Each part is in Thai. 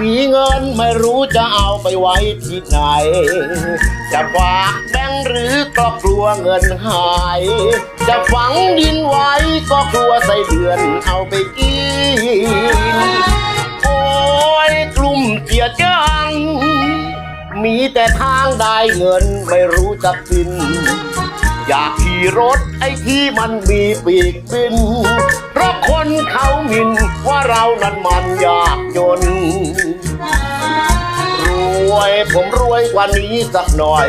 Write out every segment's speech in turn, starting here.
มีเงินไม่รู้จะเอาไปไว้ที่ไหน จะฝากแบงค์หรือก็กลัวเงินหาย จะฝังดินไว้ก็กลัวใส่เดือนเอาไปกิน โอ้ยกลุ่มเจียดจัง มีแต่ทางได้เงินไม่รู้จักสิ้นอยากขี่รถไอ้ที่มันมีปีกบิน เพราะคนเขามินว่าเรานั้นมันยากจน ผมรวยกว่านี้สักหน่อย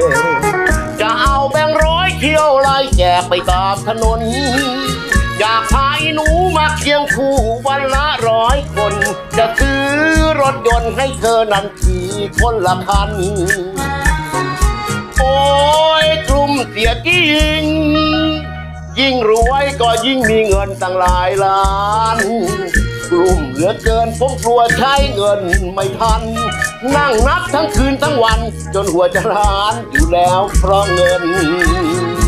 จะเอาแบงค์ร้อยเที่ยวไล่แจกไปตามถนน อยากพาไอ้หนูมาเคียงคู่วันละร้อยคน จะซื้อรถยนต์ให้เธอนั้นขี่คนละคัน โอ้ยกลุ่มเสียจริง ยิ่งรวยก็ยิ่งมีเงินตั้งหลายล้าน ลือเกินผมกลัวใช้เงินไม่ทัน นั่งนับทั้งคืนทั้งวัน จนหัวจะร้านอยู่แล้วเพราะเงิน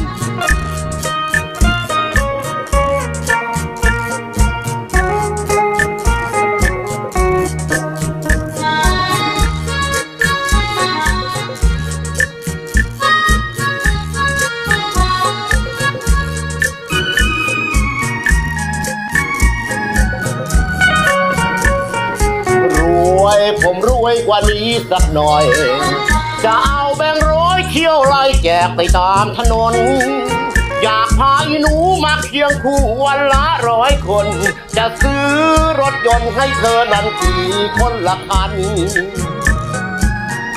วย ผมรวยกว่านี้สักหน่อย จะเอาแบงค์ร้อยเที่ยวไล่แจกไปตามถนน อยากพาอีหนูมาเคียงคู่วันละร้อยคน จะซื้อรถยนต์ให้เธอนั้นขี่คนละคัน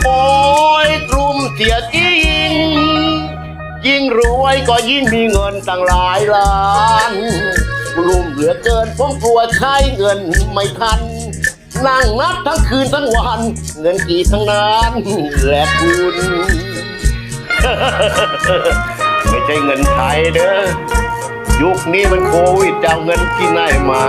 โอ้ยกลุ่มเสียจริง ยิ่งรวยก็ยิ่งมีเงินตั้งหลายล้านกลุ่มเหลือเกินผมกลัวใช้เงินไม่ทัน นั่งนับทั้งคืนทั้งวัน เงินกี่ทั้งนั้นแหละคุณ ไม่ใช่เงินไทยเด้อยุคนี้มันโควิดจะเอาเงินที่ไหนมา